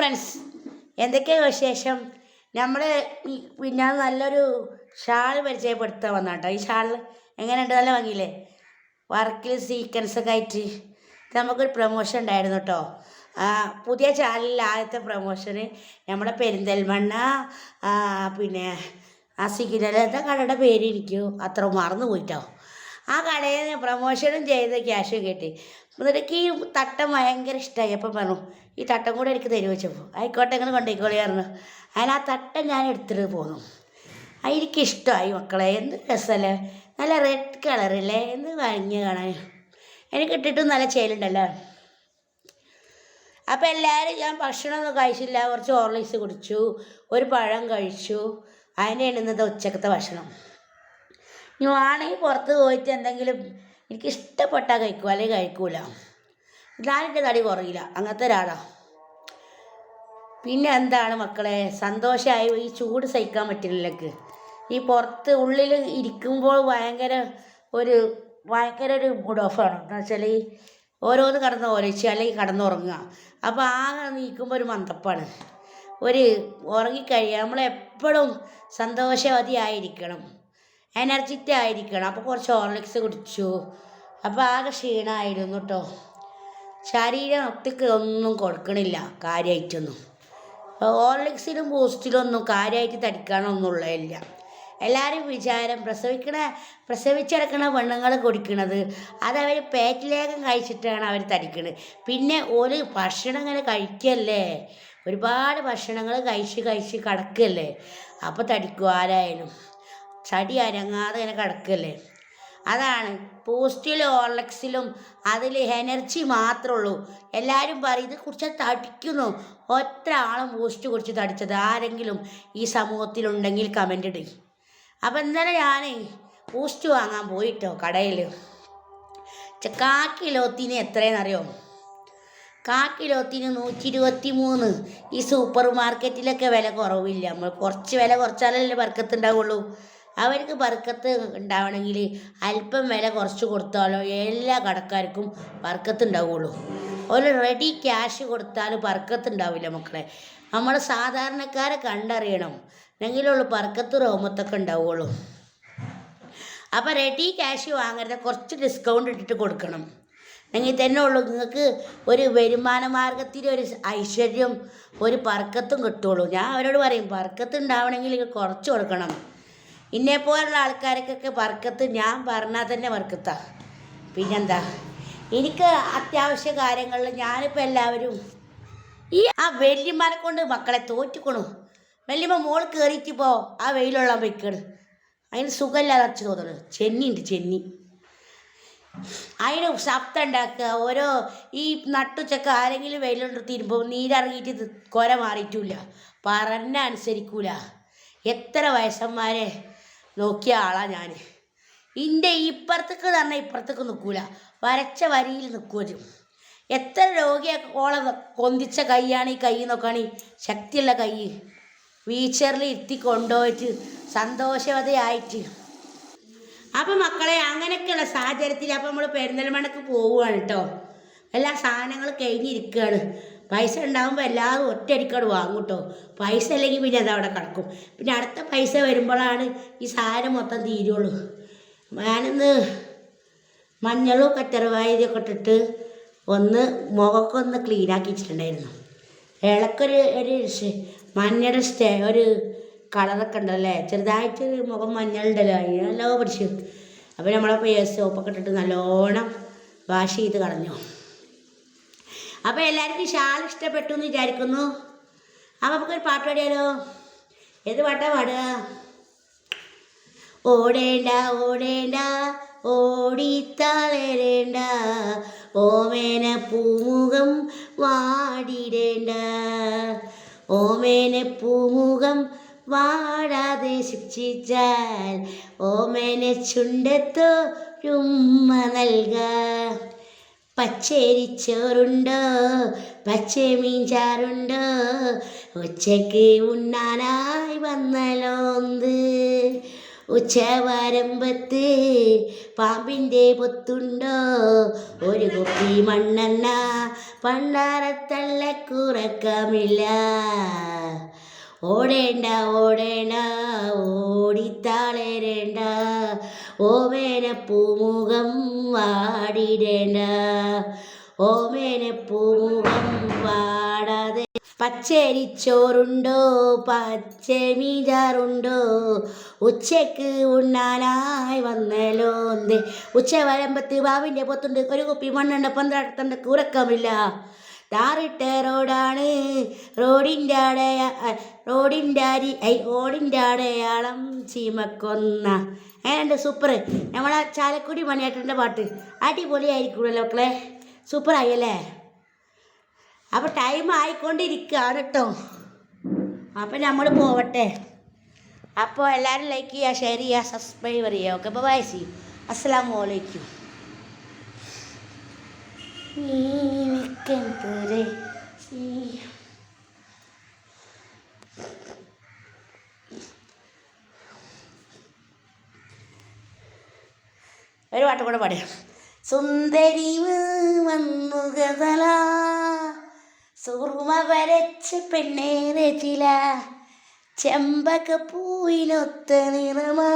Friends എന്തൊക്കെയാണ് വിശേഷം? നമ്മൾ പിന്നെ നല്ലൊരു ഷാൾ പരിചയപ്പെടുത്താൻ വന്ന കേട്ടോ ഈ ഷാൾ എങ്ങനെയുണ്ട്? നല്ല ഭംഗിയില്ലേ? വർക്കിൽ സീക്വൻസ് ഒക്കെ ആയിട്ട് നമുക്കൊരു പ്രൊമോഷൻ ഉണ്ടായിരുന്നു കേട്ടോ പുതിയ ചാനലിൽ ആദ്യത്തെ പ്രൊമോഷന് നമ്മുടെ പെരിന്തൽമണ്ണ പിന്നെ ആ സിഗ്നൽ എന്താ കടയുടെ പേര് എനിക്ക് അത്ര മറന്നു പോയിട്ടോ. ആ കടയിൽ പ്രൊമോഷനും ചെയ്ത് ക്യാഷും കിട്ടി. എന്നിട്ട് ഈ തട്ടം ഭയങ്കര ഇഷ്ടമായി അപ്പം പറഞ്ഞു ഈ തട്ടം കൂടെ എനിക്ക് തരുമോ വെച്ചപ്പോൾ ആയിക്കോട്ടെ ഇങ്ങനെ പറഞ്ഞു. അതിന് ആ തട്ടം ഞാൻ എടുത്തിട്ട് പോന്നു. എനിക്കിഷ്ടമായി മക്കളെ. എന്ത് രസമല്ലേ? നല്ല റെഡ് കളറല്ലേ എന്ത് ഭംഗി കാണാൻ. എനിക്ക് ഇട്ടിട്ടും നല്ല ചേലുണ്ടല്ലോ. അപ്പം എല്ലാവരും ഞാൻ ഭക്ഷണമൊന്നും കഴിച്ചില്ല. കുറച്ച് ഓർലൈസ് കുടിച്ചു. ഒരു പഴം കഴിച്ചു. അതിന്റെ ഇന്നത്തെ ഉച്ചക്കത്തെ ഭക്ഷണം. വേണമെങ്കിൽ പുറത്ത് പോയിട്ട് എന്തെങ്കിലും എനിക്ക് ഇഷ്ടപ്പെട്ടാൽ കഴിക്കും അല്ലെങ്കിൽ കഴിക്കൂല. ഞാനെന്റെ തടി കുറയില്ല. അങ്ങനത്തെ ഒരാളാണ് പിന്നെ എന്താണ് മക്കളെ? സന്തോഷമായി ഈ ചൂട് സഹിക്കാൻ പറ്റില്ലക്ക് ഈ പുറത്ത് ഉള്ളിൽ ഇരിക്കുമ്പോൾ ഭയങ്കര ഒരു ഭയങ്കര ഒരു മൂഡ് ഓഫാണ് എന്ന് വെച്ചാൽ ഈ ഓരോന്ന് കടന്ന് ഓരച്ച് അല്ലെങ്കിൽ കടന്നുറങ്ങുക അപ്പോൾ ആകെ നീക്കുമ്പോൾ ഒരു മന്ദപ്പാണ്. ഒരു ഉറങ്ങിക്കഴിയുക. നമ്മളെപ്പോഴും സന്തോഷവതിയായിരിക്കണം എനർജറ്റിക് ആയിരിക്കണം. അപ്പോൾ കുറച്ച് ഹോർലിക്സ് കുടിച്ചു. അപ്പോൾ ആകെ ക്ഷീണമായിരുന്നു കേട്ടോ ശരീരം ഒറ്റയ്ക്ക് ഒന്നും കൊടുക്കണില്ല കാര്യമായിട്ടൊന്നും ഹോർലിക്സിലും ബൂസ്റ്റിലും ഒന്നും കാര്യമായിട്ട് തടിക്കാനൊന്നും ഉള്ളതില്ല എല്ലാവരും വിചാരം പ്രസവിക്കണ പ്രസവിച്ചിടക്കണ പെണ്ണുങ്ങൾ കുടിക്കണത് അതവർ പേറ്റിലേകം കഴിച്ചിട്ടാണ് അവർ തടിക്കണത്. പിന്നെ ഒരു ഭക്ഷണം ഇങ്ങനെ കഴിക്കല്ലേ? ഒരുപാട് ഭക്ഷണങ്ങൾ കഴിച്ച് കഴിച്ച് കിടക്കല്ലേ? അപ്പോൾ തടിക്കും ആരായാലും ചടി അരങ്ങാതെ ഇങ്ങനെ കിടക്കല്ലേ? അതാണ്. പോസ്റ്റിലും ഓർലക്സിലും അതിൽ എനർജി മാത്രമേ ഉള്ളൂ എല്ലാവരും പറയും ഇത് കുറിച്ച് തടിക്കുന്നു. ഒറ്റ ആളും പോസ്റ്റ് കുറിച്ച് തടിച്ചത്. ആരെങ്കിലും ഈ സമൂഹത്തിലുണ്ടെങ്കിൽ കമന്റ് ഇടും. അപ്പം എന്തായാലും ഞാൻ പോസ്റ്റ് വാങ്ങാൻ പോയിട്ടോ കടയിൽ. കാ കിലോത്തിന് എത്രയെന്നറിയോ കാ കിലോത്തിന് നൂറ്റി ഇരുപത്തി മൂന്ന് ഈ സൂപ്പർ മാർക്കറ്റിലൊക്കെ വില കുറവില്ല. നമ്മൾ കുറച്ച് വില കുറച്ചാലല്ലേ ബർക്കത്ത് ഉണ്ടാവുള്ളൂ. അവർക്ക് ബർക്കത്ത് ഉണ്ടാവണമെങ്കിൽ അല്പം വില കുറച്ച് കൊടുത്താലോ എല്ലാ കടക്കാർക്കും ബർക്കത്ത് ഉണ്ടാവുള്ളൂ. ഒരു റെഡി ക്യാഷ് കൊടുത്താൽ ബർക്കത്ത് ഉണ്ടാവില്ല മക്കളെ. നമ്മൾ സാധാരണക്കാരെ കണ്ടറിയണം. എങ്കിലുള്ളൂ ബർക്കത്ത് റോമത്തൊക്കെ ഉണ്ടാവുള്ളൂ. അപ്പോൾ റെഡി ക്യാഷ് വാങ്ങരുത്. കുറച്ച് ഡിസ്കൗണ്ട് ഇട്ടിട്ട് കൊടുക്കണം. എങ്കിൽ തന്നെ ഉള്ളൂ നിങ്ങൾക്ക് ഒരു വരുമാന മാർഗത്തിൽ ഒരു ഐശ്വര്യം ഒരു പറക്കത്തും കിട്ടുള്ളൂ. ഞാൻ അവരോട് പറയും പറക്കത്ത് ഉണ്ടാവണമെങ്കിൽ കുറച്ച് കൊടുക്കണം. ഇന്നെ പോലുള്ള ആൾക്കാർക്കൊക്കെ വർക്കത്ത് ഞാൻ പറഞ്ഞാൽ തന്നെ വർക്കത്താ. പിന്നെന്താ? എനിക്ക് അത്യാവശ്യ കാര്യങ്ങളിൽ ഞാനിപ്പോൾ എല്ലാവരും ഈ ആ വല്യമ്മനെ കൊണ്ട് മക്കളെ തോറ്റിക്കണു. വെല്ലിമ മോൾ കയറിയിട്ട് പോ ആ വെയിലുള്ള വെക്കണ് അതിന് സുഖമില്ലാതെ അച്ഛൻ തോന്നണു. ചെന്നിയുണ്ട് ചെന്നി. അതിന് ശബ്ദം ഉണ്ടാക്കുക. ഓരോ ഈ നട്ടുച്ചക്ക ആരെങ്കിലും വെയിലുണ്ട് തിരുമ്പോൾ നീരിറങ്ങിയിട്ട് കൊര മാറിയിട്ടില്ല. പറഞ്ഞ അനുസരിക്കൂല എത്ര വയസ്സന്മാരെ നോക്കിയ ആളാ ഞാൻ ഇന്റെ ഇപ്പുറത്തേക്ക് തന്നെ ഇപ്പുറത്തേക്ക് നിൽക്കൂല വരച്ച വരിയിൽ നിൽക്കും എത്ര രോഗിയെ ഓളെ കൊന്തിച്ച കൈയാണ് ഈ കൈ നോക്കുകയാണ് ശക്തിയുള്ള കൈ. വീച്ചറിൽ ഇരുത്തി കൊണ്ടുപോയിട്ട് സന്തോഷവതയായിട്ട്. അപ്പം മക്കളെ അങ്ങനെയൊക്കെയുള്ള സാഹചര്യത്തിൽ അപ്പം നമ്മൾ പെരിന്തൽമണ്ണക്ക് പോവുകയാണ് കേട്ടോ എല്ലാ സാധനങ്ങളും കഴിഞ്ഞിരിക്കുകയാണ്. പൈസ ഉണ്ടാകുമ്പോൾ എല്ലാവരും ഒറ്റയടിക്കാട് വാങ്ങും കേട്ടോ. പൈസ അല്ലെങ്കിൽ പിന്നെ അത് അവിടെ കിടക്കും. പിന്നെ അടുത്ത പൈസ വരുമ്പോഴാണ് ഈ സാധനം മൊത്തം തീരുള്ളൂ. ഞാനിന്ന് മഞ്ഞളും കറ്ററവായതൊക്കെ ഇട്ടിട്ട് ഒന്ന് മുഖമൊക്കെ ഒന്ന് ക്ലീൻ ആക്കി വെച്ചിട്ടുണ്ടായിരുന്നു. ഇളക്കൊരു ഒരു മഞ്ഞയുടെ സ്റ്റേ ഒരു കളറൊക്കെ ഉണ്ടല്ലേ? ചെറുതായിട്ട് മുഖം മഞ്ഞളുണ്ടല്ലോ. അതിന് നല്ലോ പിടിച്ചു. അപ്പോൾ നമ്മളെ പേ സോപ്പൊക്കെ ഇട്ടിട്ട് നല്ലോണം വാഷ് ചെയ്ത് കളഞ്ഞു. അപ്പോൾ എല്ലാവർക്കും ഷാൾ ഇഷ്ടപ്പെട്ടു എന്ന് വിചാരിക്കുന്നു. അപ്പോൾ നമുക്കൊരു പാട്ട് പാടിയാലോ? ഏത് പാട്ടാ പാടുക? ഓടേണ്ട ഓടേണ്ട ഓടിത്തളരേണ്ട ഓമേന പൂമുഖം വാടിടേണ്ട ഓമേന പൂമുഖം വാടാതെ ശിക്ഷിച്ചാൽ ഓമേന ചുണ്ടത്തോ ഉമ്മ നൽകാം. പച്ചരിച്ചോറുണ്ടോ പച്ചമീൻ ചാറുണ്ട്. ഉച്ചയ്ക്ക് ഉണ്ണാനായി വന്നലോന്ത് ഉച്ചവരമ്പത്ത് പാമ്പിന്റെ പൊത്തുണ്ടോ? ഒരു കുപ്പി മണ്ണെണ്ണ പണ്ടാരത്തള്ളക്കുറക്കമില്ല ഓടേണ്ട ഓടേണ്ട ഓടിത്താളേരേണ്ട. ഓമേന പൂമുഖം വാടിടേണ്ട. പച്ചരിച്ചോറുണ്ടോ? പച്ചമീജാറുണ്ടോ ഉച്ചയ്ക്ക് ഉണ്ണാനായി വന്നല്ലോ ഉച്ച വരമ്പത്ത് ബാവിന്റെ പൊത്തുണ്ട്. ഒരു കുപ്പി മണ്ണെണ്ണ പന്ത്രണ്ടത്തുണ്ട് ഉറക്കമില്ല. താറിട്ട റോഡാണ് റോഡിന്റെ അടയ റോഡിന്റെ അരി ഐ ഓടിന്റെ അടയാളം ചീമക്കൊന്ന. അങ്ങനെയുണ്ട് സൂപ്പർ നമ്മളെ ചാലക്കുടി മണിയേട്ടന്റെ പാട്ട്. അടിപൊളിയായിരിക്കുമല്ലോ മക്കളെ. സൂപ്പറായി അല്ലേ? അപ്പോൾ ടൈം ആയിക്കൊണ്ടിരിക്കുകയാണ് കേട്ടോ അപ്പോൾ നമ്മൾ പോവട്ടെ. അപ്പോൾ എല്ലാവരും ലൈക്ക് ചെയ്യുക ഷെയർ ചെയ്യുക സബ്സ്ക്രൈബ് ചെയ്യുക. ഓക്കെ അപ്പോൾ ബൈ സി അസ്സാം വലൈക്കും ഒരു പാട്ട് കൂടെ പാടിയ? സുന്ദരി വന്നു ഗതല. സുറുമ വരച്ച പെണ്ണേറെ ചില ചെമ്പക പൂവിനൊത്ത നിറമാ.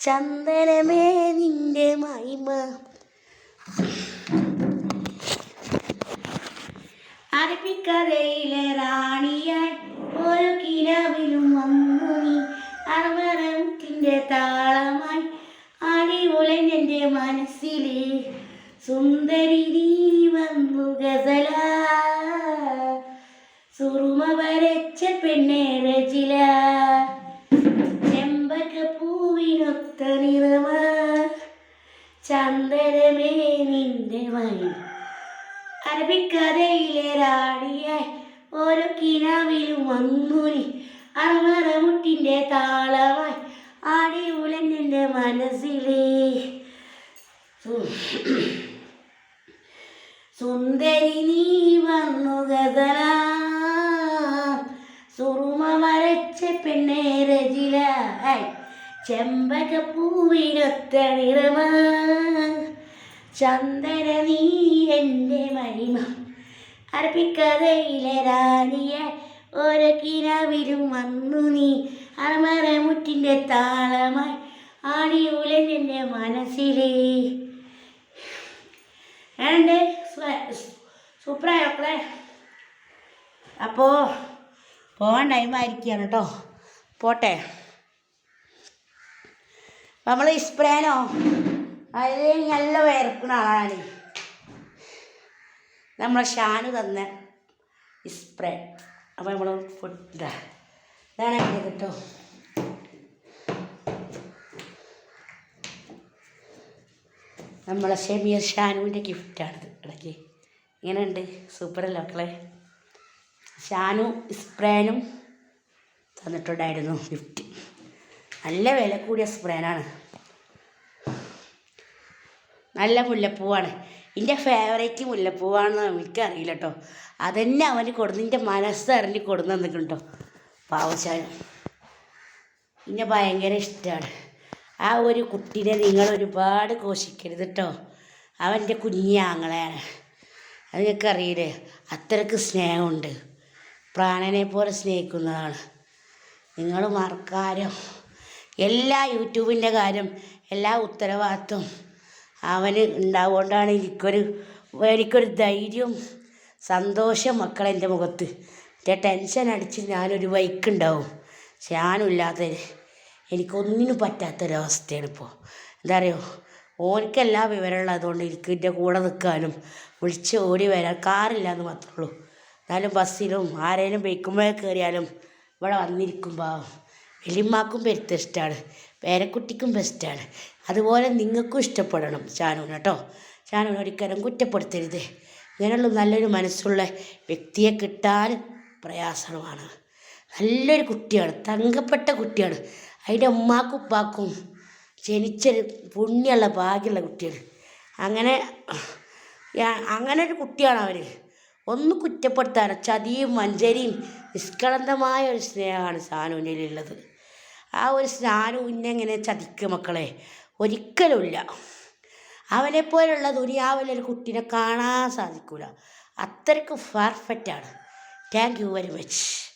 ചന്ദനമേ നിന്റെ മഹിമ. അറബിക്കഥയിലെ റാണിയായി ഓരോ കിനാവിലും വന്നു നീ. അറവറത്തിന്റെ താളമായി ആടി എന്റെ മനസ്സിലെ സുന്ദരി ചന്ദനമേ നിന്റെ മൈ അറബിക്കഥയിലെ റാണിയായി ഓരോ കിനാവിലും വന്നു നീ അറമറമുട്ടിന്റെ താളമായി ആടി ഉലഞ്ഞെന്റെ മനസ്സിലേ. സുന്ദരി നീ വന്നു ഗതല വരച്ച പെണ്ണേ രജില ഐ, ചെമ്പക പൂവിനൊത്ത നിറമ. ചന്ദന നീ എന്റെ മഹിമ. അറബിക്കഥയിലെ റാണിയ ഒരു കിനാവിലും വന്നു നീ. അറമറമുറ്റിന്റെ താളമായി ആടി ഉലഞ്ഞെന്റെ മനസ്സിലേ. ഏണ്ട്? സൂപ്പറായോ മക്കളെ? അപ്പോൾ പോകാൻ ടൈമായിരിക്കുകയാണ് കേട്ടോ പോട്ടെ. നമ്മൾ ഇസ്പ്രേനോ അതിൽ നല്ല വേർക്കുന്ന ആളാണ്. നമ്മളെ ഷാന് തന്ന സ്പ്രേ അപ്പോൾ നമ്മൾ ഫുഡ് ഇതാണ് എന്റെ കേട്ടോ നമ്മളെ ഷമീർ ഷാനുവിന്റെ ഗിഫ്റ്റാണിത് ഇടയ്ക്ക്. ഇങ്ങനെയുണ്ട്. സൂപ്പറല്ലേ മക്കളെ? ഷാനു സ്പ്രേനും തന്നിട്ടുണ്ടായിരുന്നു ഗിഫ്റ്റ് നല്ല വില കൂടിയ സ്പ്രേനാണ് നല്ല മുല്ലപ്പൂവാണ്. എന്റെ ഫേവറേറ്റ് മുല്ലപ്പൂവാണെന്ന് എനിക്കറിയില്ല കേട്ടോ അതന്നെ അവന് കൊടുന്ന് എന്റെ മനസ്സറിഞ്ഞ് കൊടുന്ന് തന്നിട്ടുണ്ടോ? പാവശാനും എന്നെ ഭയങ്കര ഇഷ്ടമാണ് ആ ഒരു കുട്ടീനെ നിങ്ങൾ ഒരുപാട് കോശിക്കരുത് കേട്ടോ അവന്റെ കുഞ്ഞാങ്ങളെയാണ് അത് നിങ്ങൾക്ക് അറിയില്ലേ? അത്രയ്ക്ക് സ്നേഹമുണ്ട്. പ്രാണനെ പോലെ സ്നേഹിക്കുന്നതാണ്. നിങ്ങൾ മറക്കാരും. എല്ലാ യൂട്യൂബിന്റെ കാര്യം എല്ലാ ഉത്തരവാദിത്വം അവന് ഉണ്ടാവുകൊണ്ടാണ് എനിക്കൊരു എനിക്കൊരു ധൈര്യവും സന്തോഷം മക്കളെന്റെ മുഖത്ത്. എന്റെ ടെൻഷൻ അടിച്ച് ഞാനൊരു ബൈക്കുണ്ടാവും പക്ഷെ ഞാനില്ലാത്ത എനിക്കൊന്നിനും പറ്റാത്തൊരവസ്ഥയാണ് ഇപ്പോൾ എന്താ അറിയോ? ഓനിക്കെല്ലാ വിവരമുള്ളതുകൊണ്ട് എനിക്ക് എന്റെ കൂടെ നിൽക്കാനും വിളിച്ച് ഓടി വരാൻ കാറില്ല എന്ന് മാത്രമേ ഉള്ളൂ. എന്നാലും ബസ്സിലും ആരേലും ബൈക്കുമ്പോഴേ കയറിയാലും ഇവിടെ വന്നിരിക്കുമ്പോൾ വലിയമ്മാക്കും പെരുത്ത ഇഷ്ടമാണ് പേരക്കുട്ടിക്കും ബെസ്റ്റാണ് അതുപോലെ നിങ്ങൾക്കും ഇഷ്ടപ്പെടണം ഷാനൂന് കേട്ടോ. ഷാനൂന് ഒരിക്കലും കുറ്റപ്പെടുത്തരുത്. ഇങ്ങനെയുള്ള നല്ലൊരു മനസ്സുള്ള വ്യക്തിയെ കിട്ടാൻ പ്രയാസമാണ്. നല്ലൊരു കുട്ടിയാണ് തങ്കപ്പെട്ട കുട്ടിയാണ്. അതിന്റെ ഉമ്മാക്കും ഉപ്പാക്കും ജനിച്ചൊരു പുണ്യമുള്ള ഭാഗ്യമുള്ള കുട്ടിയാണ്. അങ്ങനെ അങ്ങനെ ഒരു കുട്ടിയാണ് അവർ ഒന്ന് കുറ്റപ്പെടുത്താനോ ചതിയും മഞ്ചരിയും നിഷ്കളങ്കമായ ഒരു സ്നേഹമാണ് സാനുവിന്റെ ഉള്ളത് ആ ഒരു സ്നാനം ഇന്നെങ്ങനെ ചതിക്കും മക്കളെ. ഒരിക്കലുമില്ല. അവനെപ്പോലുള്ള ദുരിയാവലൊരു കുട്ടീനെ കാണാൻ സാധിക്കില്ല അത്രയ്ക്ക് പെർഫെക്റ്റാണ് താങ്ക് യു വെരി മച്ച്